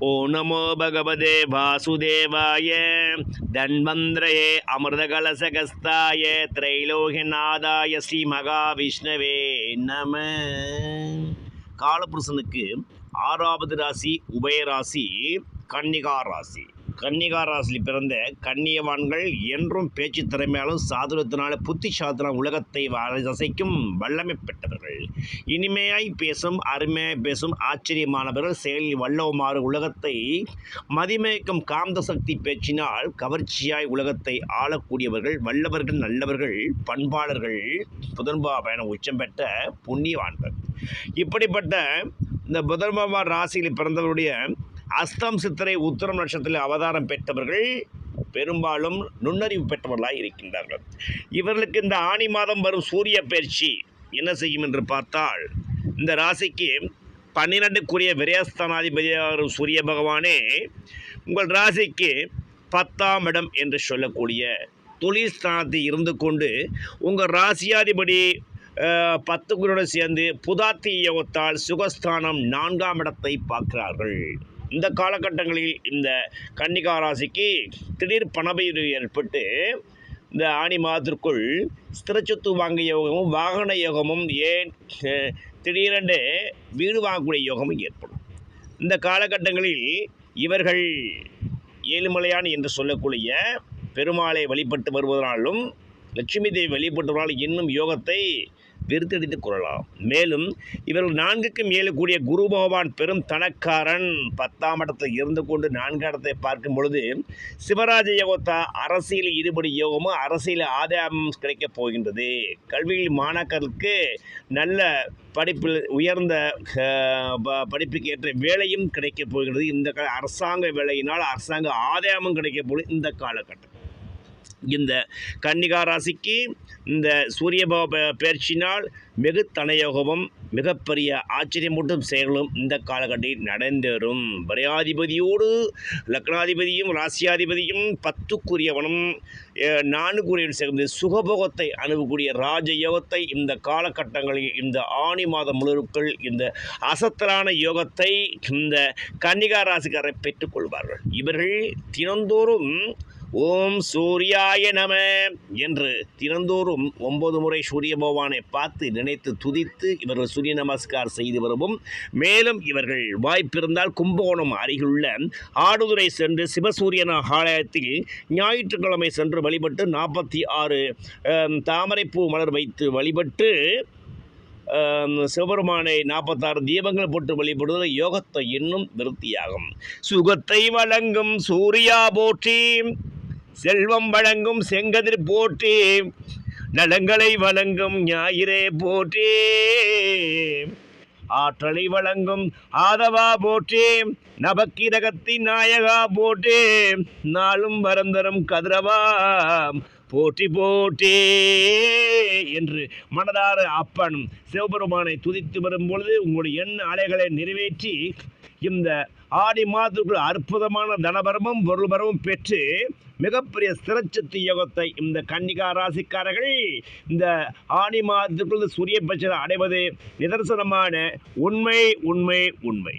ஓ நமோ பகவதே வாசுதேவாய தன்வந்திரயே அமிர்தகலசகஸ்தாய திரைலோகநாதாய ஸ்ரீ மகாவிஷ்ணவே நம காலபுருஷனுக்கு ஆறாவது ராசி உபயராசி கன்னிகா ராசி. கன்னிகா ராசியில் பிறந்த கன்னியவான்கள் என்றும் பேச்சு திறமையாலும் சாதுரத்தினால புத்தி சாத்திரம் உலகத்தை அசைக்கும் வல்லமை பெற்றவர்கள். இனிமையாய் பேசும் அருமையாய் பேசும் ஆச்சரியமானவர்கள் செயலில் வல்லவுமாறு உலகத்தை மதிமயக்கும் காந்த சக்தி பேச்சினால் கவர்ச்சியாய் உலகத்தை ஆளக்கூடியவர்கள் வல்லவர்கள் நல்லவர்கள் பண்பாளர்கள் புதன்பா பயணம் உச்சம் பெற்ற புண்ணியவான்கள். இப்படிப்பட்ட இந்த புதன்பாபா ராசியில் பிறந்தவருடைய அஸ்தம் சித்திரை உத்தரம் நட்சத்திரத்தில் அவதாரம் பெற்றவர்கள் பெரும்பாலும் நுண்ணறிவு பெற்றவர்களாக இருக்கின்றார்கள். இவர்களுக்கு இந்த ஆணி மாதம் வரும் சூரிய பயிற்சி என்ன செய்யும் என்று பார்த்தால் இந்த ராசிக்கு பன்னிரெண்டுக்குரிய விரயஸ்தானாதிபதியாக வரும் சூரிய பகவானே உங்கள் ராசிக்கு பத்தாம் இடம் என்று சொல்லக்கூடிய தொழில் ஸ்தானத்தில் இருந்து கொண்டு உங்கள் ராசியாதிபதி அஹ், பத்து குருடன் சேர்ந்து புதாத்தி யோகத்தால் சுகஸ்தானம் நான்காம் இடத்தை பார்க்கிறார்கள். இந்த காலகட்டங்களில் இந்த கன்னிகா ராசிக்கு திடீர் பணபயிர் ஏற்பட்டு இந்த ஆணி மாதத்திற்குள் ஸ்திரச்சொத்து வாங்க யோகமும் வாகன யோகமும் ஏன் திடீரென்று வீடு வாங்கக்கூடிய யோகமும் ஏற்படும். இந்த காலகட்டங்களில் இவர்கள் ஏழுமலையான் என்று சொல்லக்கூடிய பெருமாளை வழிபட்டு வருவதனாலும் லட்சுமி தேவி வழிபட்டு இன்னும் யோகத்தை விருத்தெடுத்துக் கொள்ளலாம். மேலும் இவர்கள் நான்குக்கும் ஏழு கூடிய குரு பகவான் பெரும் தனக்காரன். பத்தாம் இடத்தில் இருந்து கொண்டு நான்காம் இடத்தை பார்க்கும் பொழுது சிவராஜ யோகத்தா அரசியல் ஈடுபடும் யோகமும் அரசியல் ஆதாயமும் கிடைக்கப் போகின்றது. கல்வியில் மாணாக்கருக்கு நல்ல படிப்பில் உயர்ந்த படிப்புக்கு ஏற்ற வேலையும் கிடைக்கப் போகிறது இந்த கால அரசாங்க வேலையினால் அரசாங்க ஆதாயமும் கிடைக்கப் போகுது. இந்த காலகட்டம் இந்த கன்னிகா ராசிக்கு இந்த சூரிய பயிற்சினால் மிகு தனயோகமும் மிகப்பெரிய ஆச்சரியமூட்டும் செயல்களும் இந்த காலகட்டத்தில் நடந்தேறும். வரையாதிபதியோடு லக்னாதிபதியும் ராசியாதிபதியும் பத்துக்குரியவனும் நான்குரியவன் சேர்ந்து சுகபோகத்தை அணுகக்கூடிய ராஜயோகத்தை இந்த காலகட்டங்களில் இந்த ஆணி மாதம் முழுவதுக்குள் இந்த அசத்தலான யோகத்தை இந்த கன்னிகா ராசிக்காரரை பெற்றுக்கொள்வார்கள். இவர்கள் தினந்தோறும் ஓம் சூர்யாய நம என்று தினந்தோறும் ஒன்பது முறை சூரிய பகவானை பார்த்து நினைத்து துதித்து இவர்கள் சூரிய நமஸ்கார் செய்து வருவோம். மேலும் இவர்கள் வாய்ப்பிருந்தால் கும்பகோணம் அருகிலுள்ள ஆடுதுறை சென்று சிவசூரியன ஆலயத்தில் ஞாயிற்றுக்கிழமை சென்று வழிபட்டு நாற்பத்தி ஆறு தாமரைப்பூ மலர் வைத்து வழிபட்டு சிவபெருமானை நாற்பத்தாறு தீபங்கள் போட்டு வழிபடுவது யோகத்தை இன்னும் விருத்தியாகும். சுகத்தை வழங்கும் சூர்யா போற்றி. செல்வம் வழங்கும் செங்கதிர் போற்றி நலங்களை வழங்கும் ஞாயிறே போற்றி. ஆற்றலை வழங்கும் ஆதவா போற்றி நபக்கிரகத்தின் நாயகா போற்றி நாளும் வரந்தரும் கதிரவா போற்றி போட்டே என்று மனதார அப்பன் சிவபெருமானை துதித்து வரும் பொழுது உங்களுடைய எண்ண அலைகளை நிறைவேற்றி இந்த ஆடி மாதத்துக்குள் அற்புதமான தனபரமும் பொருள்பரமும் பெற்று மிகப்பெரிய சிறச்சத்து யோகத்தை இந்த கன்னிகா ராசிக்காரர்கள் இந்த ஆணி மாதத்திற்குள் சூரிய பட்சத்தை அடைவது நிதர்சனமான உண்மை உண்மை உண்மை.